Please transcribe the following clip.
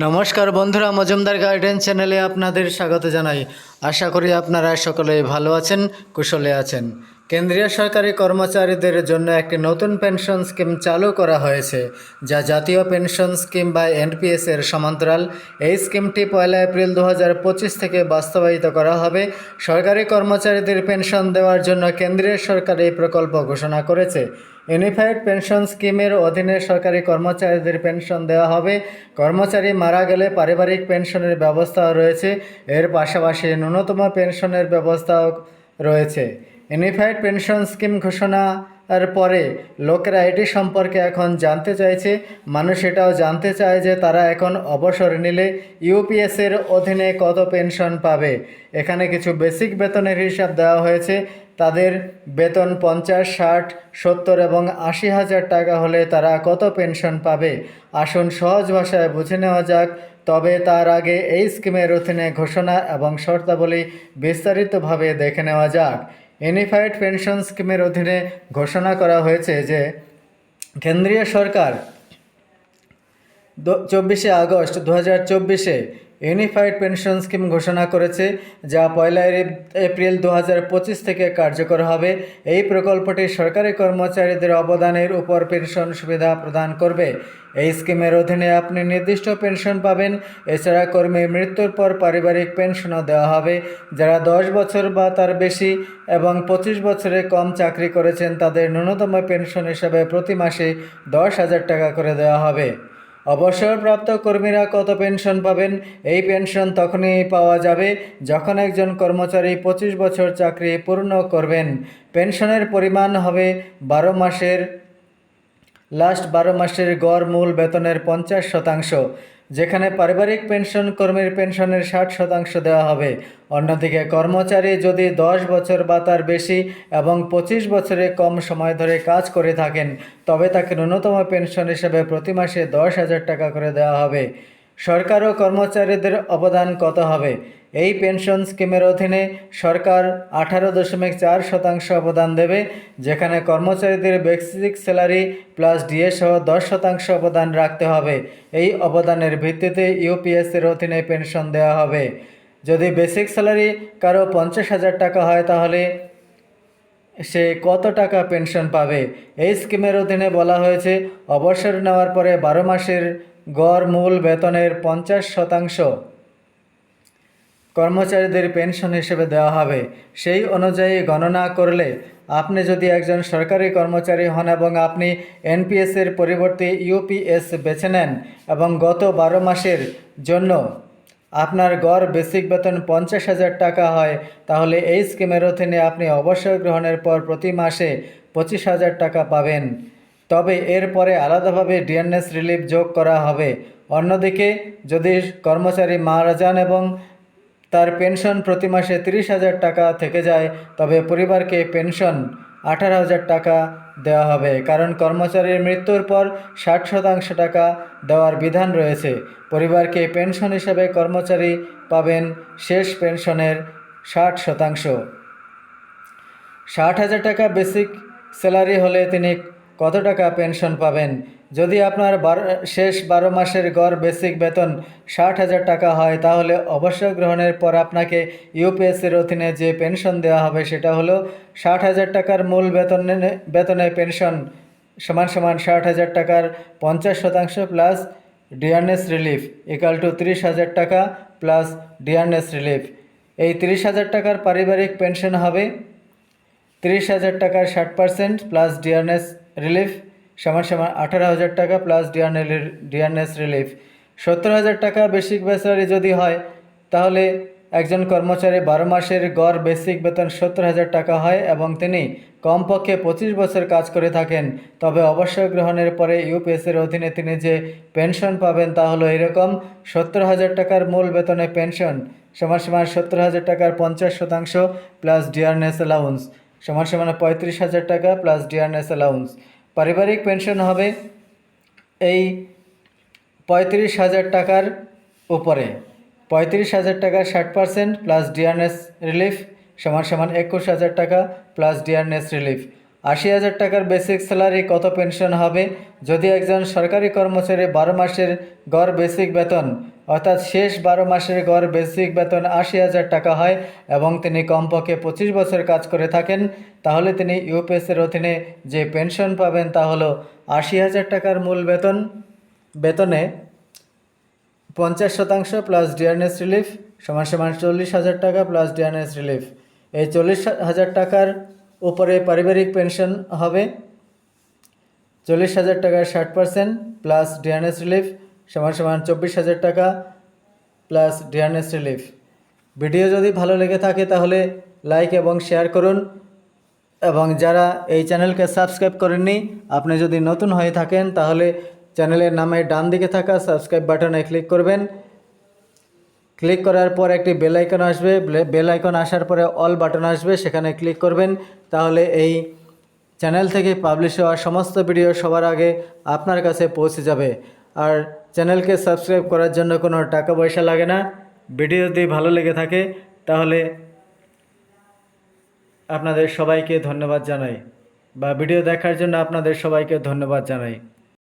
নমস্কার বন্ধুরা, মজুমদার গার্ডেন চ্যানেলে আপনাদের স্বাগত জানাই। আশা করি আপনারা সকলে ভালো আছেন, কুশলে আছেন। কেন্দ্রীয় সরকারি কর্মচারীদের জন্য একটি নতুন পেনশন স্কিম চালু করা হয়েছে, যা জাতীয় পেনশন স্কিম বা এনপিএস এর সমান্তরাল। এই স্কিমটি পয়লা এপ্রিল দু হাজার পঁচিশ থেকে বাস্তবায়িত করা হবে। সরকারি কর্মচারীদের পেনশন দেওয়ার জন্য কেন্দ্রীয় সরকার এই প্রকল্প ঘোষণা করেছে। ইউনিফাইড পেনশন স্কিমের অধীনে সরকারি কর্মচারীদের পেনশন দেওয়া হবে। কর্মচারী মারা গেলে পারিবারিক পেনশনের ব্যবস্থাও রয়েছে। এর পাশাপাশি ন্যূনতম পেনশনের ব্যবস্থাও রয়েছে। ইউনিফাইড পেনশন স্কিম ঘোষণার পরে লোকেরা এটি সম্পর্কে এখন জানতে চাইছে। মানুষ এটাও জানতে চায় যে তারা এখন অবসর নিলে ইউপিএসের অধীনে কত পেনশন পাবে। এখানে কিছু বেসিক বেতনের হিসাব দেওয়া হয়েছে। তাদের বেতন পঞ্চাশ, ষাট, সত্তর এবং আশি হাজার টাকা হলে তারা কত পেনশন পাবে? আসুন সহজ ভাষায় বুঝে নেওয়া যাক। তবে তার আগে এই স্কিমের অধীনে ঘোষণা এবং শর্তাবলী বিস্তারিতভাবে দেখে নেওয়া যাক। ইউনিফাইড পেনশন স্কিমের অধীনে ঘোষণা করা হয়েছে যে, কেন্দ্রীয় সরকার চব্বিশে আগস্ট দু হাজার চব্বিশে ইউনিফাইড পেনশন স্কিম ঘোষণা করেছে, যা পয়লা এপ্রিল দু পঁচিশ থেকে কার্যকর হবে। এই প্রকল্পটি সরকারি কর্মচারীদের অবদানের উপর পেনশন সুবিধা প্রদান করবে। এই স্কিমের অধীনে আপনি নির্দিষ্ট পেনশন পাবেন। এছাড়া কর্মীর মৃত্যুর পর পারিবারিক পেনশনও দেওয়া হবে। যারা দশ বছর বা তার বেশি এবং পঁচিশ বছরে কম চাকরি করেছেন, তাদের ন্যূনতম পেনশন হিসাবে প্রতি মাসে দশ হাজার টাকা করে দেওয়া হবে। অবসরপ্রাপ্ত কর্মীরা কত পেনশন পাবেন? এই পেনশন তখনই পাওয়া যাবে যখন একজন কর্মচারী পঁচিশ বছর চাকরি পূর্ণ করবেন। পেনশনের পরিমাণ হবে বারো মাসের লাস্ট বারো মাসের গড় মূল বেতনের পঞ্চাশ শতাংশ, যেখানে পারিবারিক পেনশন, কর্মীর পেনশনের ষাট শতাংশ দেওয়া হবে। অন্যদিকে কর্মচারী যদি দশ বছর বা তার বেশি এবং পঁচিশ বছরে কম সময় ধরে কাজ করে থাকেন, তবে তাকে ন্যূনতম পেনশন হিসেবে প্রতি মাসে দশ হাজার টাকা করে দেওয়া হবে। সরকার ও কর্মচারীদের অবদান কত হবে? এই পেনশন স্কিমের অধীনে সরকার আঠারো দশমিক চার শতাংশ অবদান দেবে, যেখানে কর্মচারীদের বেসিক স্যালারি প্লাস ডিএ সহ দশ শতাংশ অবদান রাখতে হবে। এই অবদানের ভিত্তিতে ইউপিএস এর অধীনে পেনশন দেওয়া হবে। যদি বেসিক স্যালারি কারও পঞ্চাশ হাজার টাকা হয়, তাহলে সে কত টাকা পেনশন পাবে? এই স্কিমের অধীনে বলা হয়েছে, অবসর নেওয়ার পরে বারো মাসের গড় মূল বেতনের পঞ্চাশ শতাংশ। কর্মচারীদের পেনশন হিসেবে দেওয়া হবে। সেই অনুযায়ী গণনা করলে আপনি যদি একজন সরকারি কর্মচারী হন এবং আপনি এনপিএস এর পরিবর্তে ইউপিএস বেছে নেন এবং গত বারো মাসের জন্য আপনার গড় বেসিক বেতন পঞ্চাশ হাজার টাকা হয়, তাহলে এই স্কিমের অধীনে আপনি অবসর গ্রহণের পর প্রতি মাসে পঁচিশ হাজার টাকা পাবেন। তবে এরপরে আলাদাভাবে ডিএনএস রিলিফ যোগ করা হবে। অন্যদিকে যদি কর্মচারী মারা যান এবং তার পেনশন প্রতি মাসে তিরিশ হাজার টাকা থেকে যায়, তবে পরিবারকে পেনশন আঠারো হাজার টাকা দেওয়া হবে। কারণ কর্মচারীর মৃত্যুর পর ষাট শতাংশ টাকা দেওয়ার বিধান রয়েছে। পরিবারকে পেনশন হিসাবে কর্মচারী পাবেন শেষ পেনশনের ষাট শতাংশ। ষাট হাজার টাকা বেসিক স্যালারি হলে তিনি কত টাকা পেনশন পাবেন? যদি আপনার শেষ বারো মাসের গড় বেসিক বেতন ষাট হাজার টাকা হয়, তাহলে অবসর গ্রহণের পর আপনাকে ইউপিএসসির অধীনে যে পেনশন দেওয়া হবে, সেটা হলো ষাট হাজার টাকার মূল বেতনে বেতনে পেনশন সমান সমান ষাট হাজার টাকার পঞ্চাশ শতাংশ plus DRS relief equal to তিরিশ হাজার টাকা প্লাস ডিআরএস রিলিফ। এই তিরিশ হাজার টাকার পারিবারিক পেনশন হবে তিরিশ হাজার টাকার ষাট পার্সেন্ট প্লাস ডিআরএস রিলিফ সমান সমান আঠারো হাজার টাকা প্লাস ডিআরএল ডিআরএস রিলিফ সত্তর হাজার টাকা বেসিক বেসারি যদি হয়, তাহলে একজন কর্মচারী বারো মাসের গড় বেসিক বেতন সত্তর হাজার টাকা হয় এবং তিনি কমপক্ষে পঁচিশ বছর কাজ করে থাকেন। তবে অবসর গ্রহণের পরে ইউপিএসের অধীনে তিনি যে পেনশন পাবেন তা হলো এরকম সত্তর হাজার টাকার মূল বেতনে পেনশন সমান সমান সত্তর হাজার টাকার পঞ্চাশ শতাংশ প্লাস ডিআরএস অ্যালাউন্স সমান সমান পঁয়ত্রিশ হাজার টাকা প্লাস ডিআরএস অ্যালাউন্স পারিবারিক পেনশন হবে এই পঁয়ত্রিশ হাজার টাকার উপরে। পঁয়ত্রিশ হাজার টাকা ষাট পার্সেন্ট প্লাস ডিআরএস রিলিফ সমান সমান একুশ হাজার টাকা প্লাস ডিআরএস রিলিফ আশি হাজার টাকার বেসিক স্যালারি কত পেনশন হবে? যদি একজন সরকারি কর্মচারী বারো মাসের গড় বেসিক বেতন, অর্থাৎ শেষ বারো মাসের গড় বেসিক বেতন আশি হাজার টাকা হয় এবং তিনি কমপক্ষে পঁচিশ বছর কাজ করে থাকেন, তাহলে তিনি ইউপিএসের অধীনে যে পেনশন পাবেন তা হলো আশি হাজার টাকার মূল বেতন। বেতনে পঞ্চাশ শতাংশ প্লাস ডিআরএস রিলিফ, সমান সমান চল্লিশ হাজার টাকা প্লাস ডিআরএস রিলিফ। এই চল্লিশ হাজার টাকার উপরে পারিবারিক পেনশন হবে। চল্লিশ হাজার টাকার ষাট পার্সেন্ট প্লাস ডিআরএস রিলিফ সমান সমান চব্বিশ হাজার টাকা প্লাস ডিআরএস রিলিফ ভিডিও যদি ভালো লেগে থাকে তাহলে লাইক এবং শেয়ার করুন। এবং যারা এই চ্যানেলকে সাবস্ক্রাইব করেননি, আপনি যদি নতুন হয়ে থাকেন তাহলে চ্যানেলের নামে ডান দিকে থাকা সাবস্ক্রাইব বাটনে ক্লিক করবেন। ক্লিক করার পর একটি বেল আইকন আসবে। বেল আইকন আসার পরে অল বাটন আসবে, সেখানে ক্লিক করবেন। তাহলে এই চ্যানেল থেকে পাবলিশ হওয়া সমস্ত ভিডিও সবার আগে আপনার কাছে পৌঁছে যাবে। আর চ্যানেলকে সাবস্ক্রাইব করার জন্য কোনো টাকা পয়সা লাগে না। ভিডিও যদি ভালো লেগে থাকে, তাহলে আপনাদের সবাইকে ধন্যবাদ জানাই। বা ভিডিও দেখার জন্য আপনাদের সবাইকে ধন্যবাদ জানাই।